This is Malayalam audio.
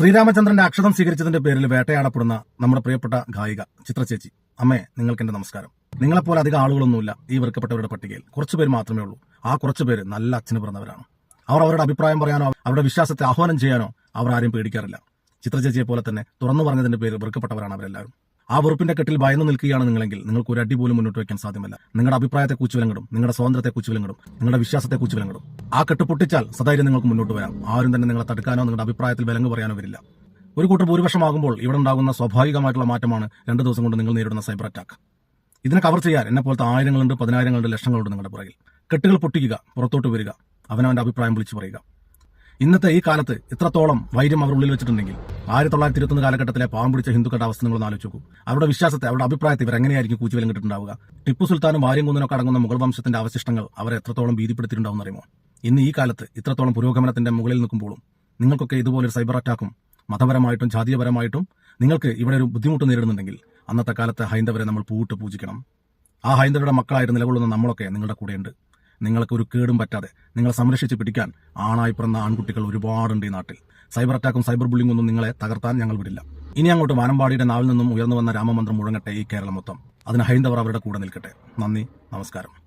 ശ്രീരാമചന്ദ്രന്റെ അക്ഷതം സ്വീകരിച്ചതിന്റെ പേരിൽ വേട്ടയാടപ്പെടുന്ന നമ്മുടെ പ്രിയപ്പെട്ട ഗായിക ചിത്രചേച്ചി അമ്മേ നിങ്ങൾക്ക് എന്റെ നമസ്കാരം. നിങ്ങളെപ്പോലെ അധികം ആളുകളൊന്നുമില്ല ഈ വെറുക്കപ്പെട്ടവരുടെ പട്ടികയിൽ. കുറച്ചു പേര് മാത്രമേ ഉള്ളൂ. ആ കുറച്ചു പേര് നല്ല അച്ഛന് പിറന്നവരാണ്. അവർ അവരുടെ അഭിപ്രായം പറയാനോ അവരുടെ വിശ്വാസത്തെ ആഹ്വാനം ചെയ്യാനോ അവർ ആരും പേടിക്കാറില്ല. ചിത്രചേച്ചിയെ പോലെ തന്നെ തുറന്നു പറഞ്ഞതിന്റെ പേരിൽ വെറുക്കപ്പെട്ടവരാണ് അവരെല്ലാവരും. ആ വെറുപ്പിന്റെ കെട്ടിൽ ഭയന്ന് നിൽക്കുകയാണ് നിങ്ങളെങ്കിൽ നിങ്ങൾക്ക് ഒരു അടി പോലും മുന്നോട്ട് വയ്ക്കാൻ സാധ്യമല്ല. നിങ്ങളുടെ അഭിപ്രായത്തെ കുച്ചുവിലങ്ങിടും നിങ്ങളുടെ സ്വാതന്ത്ര്യത്തെ കുച്ചുവിലങ്ങിടും നിങ്ങളുടെ വിശ്വാസത്തെ കുച്ചുവിലങ്ങിടും ആ കെട്ട് പൊട്ടിച്ചാൽ സദാര്യം നിങ്ങൾക്ക് മുന്നോട്ട് വരാം. ആരും തന്നെ നിങ്ങളെ തടുക്കാനോ നിങ്ങളുടെ അഭിപ്രായത്തിൽ വിലങ്ങ് പറയാനോ വരില്ല. ഒരു കൂട്ടർ ഭൂരിപക്ഷമാകുമ്പോൾ ഇവിടെ ഉണ്ടാകുന്ന സ്വാഭാവികമായിട്ടുള്ള മാറ്റമാണ് രണ്ട് ദിവസം കൊണ്ട് നിങ്ങൾ നേരിടുന്ന സൈബർ അറ്റാക്ക്. ഇതിനെ കവർ ചെയ്യാൻ എന്നെ പോലത്തെ ആയിരങ്ങളുണ്ട് പതിനായിരങ്ങളുണ്ട് ലക്ഷങ്ങളുണ്ട് നിങ്ങളുടെ പുറകിൽ. കെട്ടുകൾ പൊട്ടിക്കുക പുറത്തോട്ട് വരിക അവനവന്റെ അഭിപ്രായം വിളിച്ചു പറയുക. ഇന്നത്തെ ഈ കാലത്ത് ഇത്രത്തോളം വൈര്യം അവർ ഉള്ളിൽ വെച്ചിട്ടുണ്ടെങ്കിൽ? ആയിരത്തി തൊള്ളായിരത്തി ഇരുപത്തൊന്ന് കാലഘട്ടത്തിലെ പാവം പിടിച്ച ഹിന്ദുക്കളുടെ അവസ്ഥ നിങ്ങൾ ആലോചിച്ച് അവരുടെ വിശ്വാസത്തെ അവരുടെ അഭിപ്രായത്തെ ഇവർ എങ്ങനെയായിരിക്കും കൂച്ചുവിലം കിട്ടുണ്ടാവുക ടിപ്പു സുൽത്താനും വാര്യം കുന്നിനൊക്കെ അടങ്ങുന്ന മുഗൾ വംശത്തിന്റെ അവശിഷ്ടങ്ങൾ അവരെ എത്രത്തോളം ഭീതിപ്പെടുത്തിയിട്ടുണ്ടാവും അറിയുമോ ഇന്ന് ഈ കാലത്ത് ഇത്രത്തോളം പുരോഗമനത്തിന്റെ മുകളിൽ നിൽക്കുമ്പോഴും നിങ്ങൾക്കൊക്കെ ഇതുപോലൊരു സൈബർ അറ്റാക്കും മതപരമായിട്ടും ജാതീയപരമായിട്ടും നിങ്ങൾക്ക് ഇവിടെ ഒരു ബുദ്ധിമുട്ട് നേരിടുന്നുണ്ടെങ്കിൽ അന്നത്തെ കാലത്ത് ഹൈന്ദവരെ നമ്മൾ പൂവിട്ട് പൂജിക്കണം. ആ ഹൈന്ദവരുടെ മക്കളായിട്ട് നിലകൊള്ളുന്ന നമ്മളൊക്കെ നിങ്ങളുടെ കൂടെയുണ്ട്. നിങ്ങൾക്ക് ഒരു കേടും പറ്റാതെ നിങ്ങളെ സംരക്ഷിച്ച് പിടിക്കാൻ ആണായി പിറന്ന ആൺകുട്ടികൾ ഒരുപാടുണ്ട് ഈ നാട്ടിൽ. സൈബർ അറ്റാക്കും സൈബർ ബുള്ളിംഗ് ഒന്നും നിങ്ങളെ തകർത്താൻ ഞങ്ങൾ വിടില്ല. ഇനി അങ്ങോട്ട് വാനമ്പാടിയുടെ നാവിൽ നിന്നും ഉയർന്നു വന്ന രാമമന്ത്രം മുഴങ്ങട്ടെ ഈ കേരളം മൊത്തം. അതിന് ഹൈന്ദവർ അവരുടെ കൂടെ നിൽക്കട്ടെ. നന്ദി നമസ്കാരം.